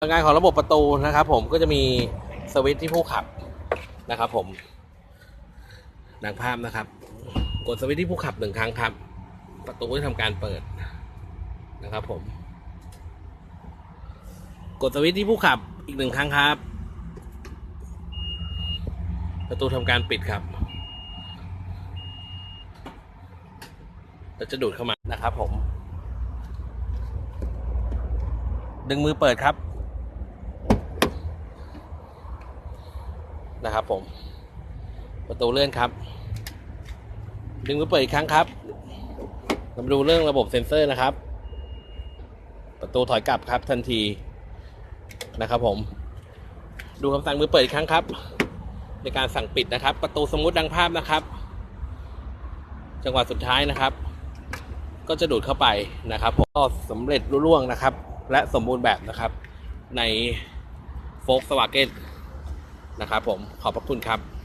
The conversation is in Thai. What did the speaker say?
งานของระบบประตูนะครับ ผมก็จะมีสวิตช์ที่ผู้ขับนะครับ ผมดังภาพนะครับ กดสวิตช์ที่ผู้ขับหนึ่งครั้งครับ ประตูจะทำการเปิดนะครับ ผม กดสวิตช์ที่ผู้ขับอีกหนึ่งครั้งครับ ประตูทำการปิดครับแล้วจะดูดเข้ามานะครับ ผม ดึงมือเปิดครับ นะครับผม ประตูเลื่อนครับ ดึงมือเปิดอีกครั้งครับเรามาดูเรื่องระบบเซ็นเซอร์นะครับ ประตูถอยกลับครับทันทีนะครับผม ดูคำสั่งมือเปิดอีกครั้งครับ ในการสั่งปิดนะครับ ประตูสมมุติดังภาพนะครับ จังหวะสุดท้ายนะครับ ก็จะดูดเข้าไปนะครับผมก็สำเร็จรุ่วงนะครับ และสมบูรณ์แบบนะครับ ในโฟกสวาเกน นะครับผมขอบพระคุณครับ